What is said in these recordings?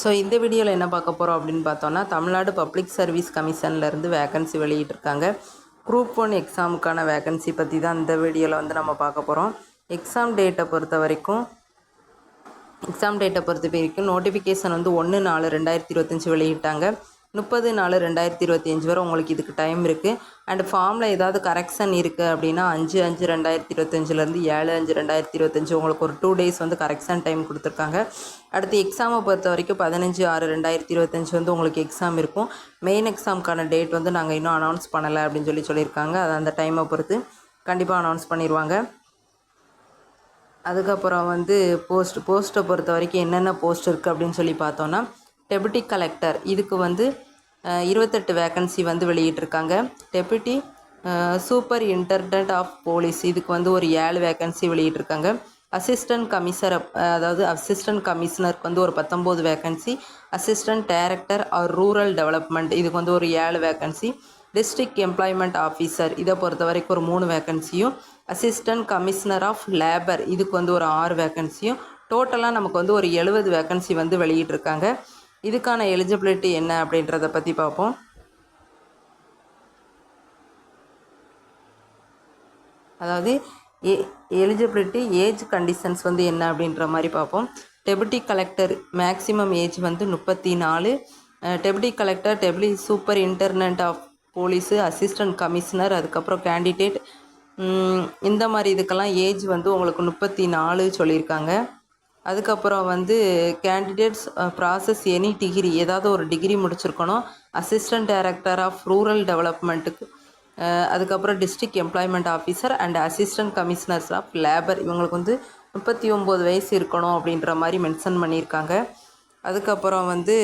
So இந்த வீடியோவில் என்ன பார்க்க போகிறோம் அப்படின்னு பார்த்தோன்னா தமிழ்நாடு பப்ளிக் சர்வீஸ் கமிஷன்லேருந்து வேகன்சி வெளியிட்டிருக்காங்க. குரூப் ஒன் எக்ஸாமுக்கான வேகன்சி பற்றி தான் இந்த வீடியோவில் வந்து நம்ம பார்க்க போகிறோம் எக்ஸாம் டேட்டை பொறுத்த வரைக்கும் எக்ஸாம் டேட்டை பொறுத்த வரைக்கும் நோட்டிஃபிகேஷன் வந்து ஒன்று நாலு ரெண்டாயிரத்தி இருபத்தஞ்சி வெளியிட்டாங்க. முப்பது நாலு ரெண்டாயிரத்தி இருபத்தி அஞ்சு வரை உங்களுக்கு இதுக்கு டைம் இருக்குது அண்ட் ஃபார்மில் ஏதாவது கரெக்ஷன் இருக்குது அப்படின்னா அஞ்சு அஞ்சு ரெண்டாயிரத்தி இருபத்தஞ்சிலேருந்து ஏழு அஞ்சு ரெண்டாயிரத்தி இருபத்தஞ்சி உங்களுக்கு ஒரு டூ டேஸ் வந்து கரெக்ஷன் டைம் கொடுத்துருக்காங்க. அடுத்து எக்ஸாமை பொறுத்த வரைக்கும் பதினஞ்சு ஆறு ரெண்டாயிரத்தி இருபத்தஞ்சி வந்து உங்களுக்கு எக்ஸாம் இருக்கும். மெயின் எக்ஸாமுக்கான டேட் வந்து நாங்கள் இன்னும் அனௌன்ஸ் பண்ணலை அப்படின்னு சொல்லி சொல்லியிருக்காங்க. அது அந்த டைமை பொறுத்து கண்டிப்பாக அனௌன்ஸ் பண்ணிடுவாங்க அதுக்கப்புறம் வந்து போஸ்ட் போஸ்ட்டை பொறுத்த வரைக்கும் என்னென்ன போஸ்ட் இருக்குது அப்படின்னு சொல்லி பார்த்தோன்னா டெபுட்டி கலெக்டர் இதுக்கு வந்து இருபத்தெட்டு வேக்கன்சி வந்து வெளியிட்டிருக்காங்க. Deputy superintendent of police இதுக்கு வந்து ஒரு ஏழு வேக்கன்சி வெளியிட்டிருக்காங்க. அசிஸ்டன்ட் கமிஷனர் அதாவது அசிஸ்டன்ட் கமிஷனருக்கு வந்து ஒரு பத்தொம்போது vacancy assistant director or rural development இதுக்கு வந்து ஒரு ஏழு வேக்கன்சி டிஸ்ட்ரிக்ட் எம்ப்ளாய்மெண்ட் ஆஃபீஸர் இதை பொறுத்த வரைக்கும் ஒரு மூணு வேக்கன்சியும் அசிஸ்டன்ட் கமிஷனர் ஆஃப் லேபர் இதுக்கு வந்து ஒரு ஆறு வேக்கன்சியும் டோட்டலாக நமக்கு வந்து ஒரு எழுபது வேக்கன்சி வந்து வெளியிட்டிருக்காங்க. இதுக்கான எலிஜிபிலிட்டி என்ன அப்படின்றத பற்றி பார்ப்போம். அதாவது ஏ எலிஜிபிலிட்டி ஏஜ் கண்டிஷன்ஸ் வந்து என்ன அப்படின்ற மாதிரி பார்ப்போம். டெபுட்டி கலெக்டர் மேக்ஸிமம் ஏஜ் வந்து முப்பத்தி நாலு. Deputy collector deputy superintendent of police assistant commissioner அதுக்கப்புறம் கேண்டிடேட் இந்த மாதிரி இதுக்கெல்லாம் ஏஜ் வந்து உங்களுக்கு முப்பத்தி நாலு சொல்லியிருக்காங்க. அதுக்கப்புறம் வந்து கேண்டிடேட்ஸ் ப்ராசஸ் எனி டிகிரி ஏதாவது ஒரு டிகிரி முடிச்சிருக்கணும். அசிஸ்டன்ட் டைரக்டர் ஆஃப் ரூரல் டெவலப்மெண்ட்டுக்கு அதுக்கப்புறம் district employment officer and assistant commissioners of labour இவங்களுக்கு வந்து முப்பத்தி ஒம்பது வயசு இருக்கணும் அப்படின்ற மாதிரி மென்ஷன் பண்ணியிருக்காங்க. அதுக்கப்புறம் வந்து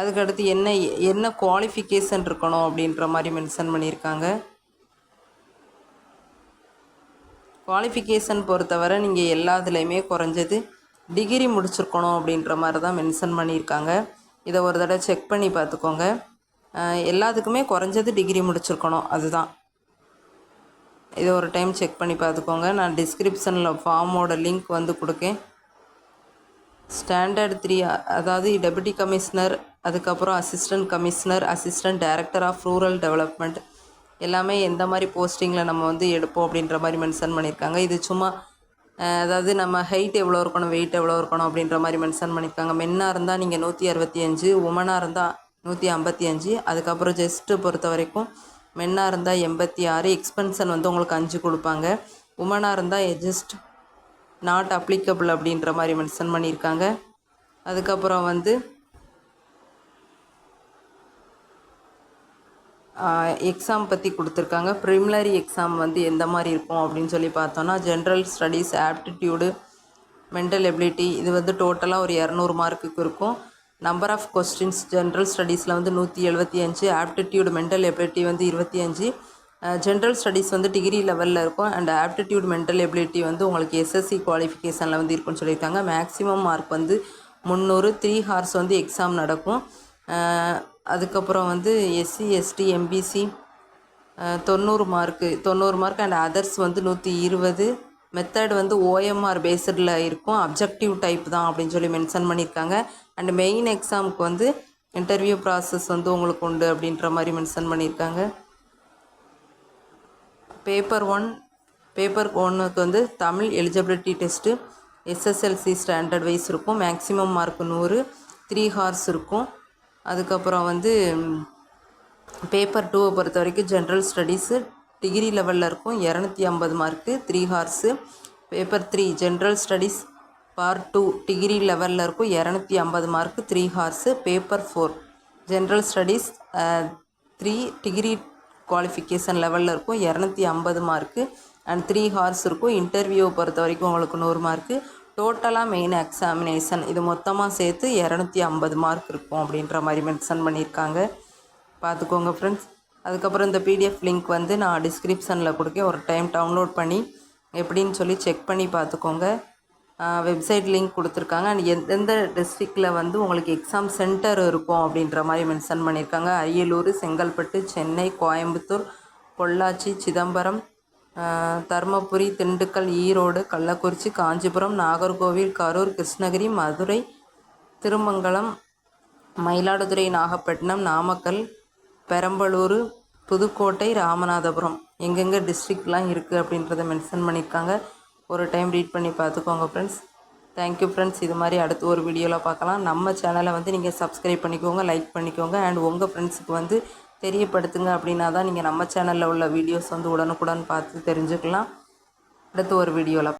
அதுக்கடுத்து என்ன என்ன குவாலிஃபிகேஷன் இருக்கணும் அப்படின்ற மாதிரி மென்ஷன் பண்ணியிருக்காங்க. குவாலிஃபிகேஷன் பொறுத்தவரை நீங்கள் எல்லாத்துலேயுமே குறைஞ்சது டிகிரி முடிச்சிருக்கணும் அப்படின்ற மாதிரி தான் மென்ஷன் பண்ணியிருக்காங்க. இதை ஒரு தடவை செக் பண்ணி பார்த்துக்கோங்க. எல்லாத்துக்குமே குறைஞ்சது டிகிரி முடிச்சிருக்கணும். அதுதான். இதை ஒரு டைம் செக் பண்ணி பார்த்துக்கோங்க. நான் டிஸ்கிரிப்ஷனில் ஃபார்மோட லிங்க் வந்து கொடுக்கேன். ஸ்டாண்டர்ட் த்ரீ அதாவது டெபுட்டி கமிஷனர் அதுக்கப்புறம் assistant commissioner assistant director of rural development எல்லாமே எந்த மாதிரி போஸ்டிங்கில் நம்ம வந்து எடுப்போம் அப்படின்ற மாதிரி மென்ஷன் பண்ணியிருக்காங்க. இது சும்மா அதாவது நம்ம ஹைட் எவ்வளோ இருக்கணும் வெயிட் எவ்வளோ இருக்கணும் அப்படின்ற மாதிரி மென்ஷன் பண்ணியிருக்காங்க. மென்னாக இருந்தால் நீங்கள் நூற்றி அறுபத்தி அஞ்சு உமனாக இருந்தால் நூற்றி ஐம்பத்தி அஞ்சு அதுக்கப்புறம் ஜெஸ்ட்டு பொறுத்த வரைக்கும் மென்னாக இருந்தால் எண்பத்தி ஆறு எக்ஸ்பென்ஷன் வந்து உங்களுக்கு அஞ்சு கொடுப்பாங்க. உமனாக இருந்தால் ஜஸ்ட் நாட் அப்ளிகபிள் அப்படின்ற மாதிரி மென்ஷன் பண்ணியிருக்காங்க. அதுக்கப்புறம் வந்து எக்ஸாம் பற்றி கொடுத்துருக்காங்க. ப்ரிமிலரி எக்ஸாம் வந்து எந்த மாதிரி இருக்கும் அப்படின்னு சொல்லி பார்த்தோன்னா general studies aptitude mental ability இது வந்து டோட்டலாக ஒரு இரநூறு மார்க்குக்கு இருக்கும். நம்பர் ஆஃப் கொஸ்டின்ஸ் ஜென்ரல் ஸ்டடீஸில் வந்து நூற்றி எழுபத்தி அஞ்சு ஆப்டிடியூடு மென்டல் எபிலிட்டி வந்து இருபத்தி அஞ்சு. ஜென்ரல் ஸ்டடீஸ் வந்து டிகிரி லெவலில் இருக்கும். அண்ட் ஆப்டிடியூட் மென்டல் எபிலிட்டி வந்து உங்களுக்கு எஸ்எஸ்சி குவாலிஃபிகேஷனில் வந்து இருக்குன்னு சொல்லியிருக்காங்க. மேக்ஸிமம் மார்க் வந்து முந்நூறு த்ரீ ஹார்ஸ் வந்து எக்ஸாம் நடக்கும். அதுக்கப்புறம் வந்து எஸ்சி எஸ்டி எம்பிசி தொண்ணூறு மார்க்கு தொண்ணூறு மார்க் அண்ட் அதர்ஸ் வந்து நூற்றி இருபது. மெத்தட் வந்து ஓஎம்ஆர் பேஸ்டில் இருக்கும். அப்ஜெக்டிவ் டைப் தான் அப்படின்னு சொல்லி மென்ஷன் பண்ணியிருக்காங்க. அண்ட் மெயின் எக்ஸாமுக்கு வந்து இன்டர்வியூ ப்ராசஸ் வந்து உங்களுக்கு உண்டு அப்படின்ற மாதிரி மென்ஷன் பண்ணியிருக்காங்க. பேப்பர் ஒன் பேப்பர் ஒன்றுக்கு வந்து Tamil eligibility test SSLC standard wise இருக்கும். மேக்ஸிமம் மார்க் நூறு த்ரீ ஹார்ஸ் இருக்கும். அதுக்கப்புறம் வந்து பேப்பர் டூவை பொறுத்த வரைக்கும் ஜென்ரல் ஸ்டடீஸு டிகிரி லெவலில் இருக்கும். இரநூத்தி ஐம்பது mark three hours paper three general studies part two degree லெவலில் இருக்கும். இரநூத்தி ஐம்பது mark three hours paper four general studies three degree qualification லெவலில் இருக்கும். இரநூத்தி ஐம்பது மார்க்கு அண்ட் த்ரீ ஹார்ஸ் இருக்கும். இன்டர்வியூவை பொறுத்த வரைக்கும் உங்களுக்கு நூறு மார்க்கு டோட்டலாக மெயின் எக்ஸாமினேஷன் இது மொத்தமாக சேர்த்து இரநூத்தி ஐம்பது மார்க் இருக்கும் அப்படின்ற மாதிரி மென்ஷன் பண்ணியிருக்காங்க. பார்த்துக்கோங்க ஃப்ரெண்ட்ஸ் அதுக்கப்புறம் இந்த பிடிஎஃப் லிங்க் வந்து நான் டிஸ்கிரிப்ஷனில் கொடுக்க ஒரு டைம் டவுன்லோட் பண்ணி எப்படின்னு சொல்லி செக் பண்ணி பார்த்துக்கோங்க. வெப்சைட் லிங்க் கொடுத்துருக்காங்க. அண்ட் எந்தெந்த டிஸ்ட்ரிக்டில் வந்து உங்களுக்கு எக்ஸாம் சென்டர் இருக்கும் அப்படின்ற மாதிரி மென்ஷன் பண்ணியிருக்காங்க. அரியலூர் செங்கல்பட்டு சென்னை கோயம்புத்தூர் பொள்ளாச்சி சிதம்பரம் தருமபுரி திண்டுக்கல் ஈரோடு கள்ளக்குறிச்சி காஞ்சிபுரம் நாகர்கோவில் கரூர் கிருஷ்ணகிரி மதுரை திருமங்கலம் மயிலாடுதுறை நாகப்பட்டினம் நாமக்கல் பெரம்பலூர் புதுக்கோட்டை ராமநாதபுரம். எங்கெங்கே டிஸ்ட்ரிக்ட்லாம் இருக்குது அப்படின்றத மென்ஷன் பண்ணியிருக்காங்க. ஒரு டைம் ரீட் பண்ணி பார்த்துக்கோங்க ஃப்ரெண்ட்ஸ் தேங்க்யூ ஃப்ரெண்ட்ஸ் இது மாதிரி அடுத்து ஒரு வீடியோவில் பார்க்கலாம். நம்ம சேனலை வந்து நீங்கள் சப்ஸ்கிரைப் பண்ணிக்கோங்க லைக் பண்ணிக்கோங்க. அண்ட் உங்கள் ஃப்ரெண்ட்ஸுக்கு வந்து தெரியப்படுத்துங்க அப்படின்னா தான் நீங்கள் நம்ம சேனலில் உள்ள வீடியோஸ் வந்து உடனுக்குடன் பார்த்து தெரிஞ்சுக்கலாம். அடுத்து ஒரு வீடியோவில்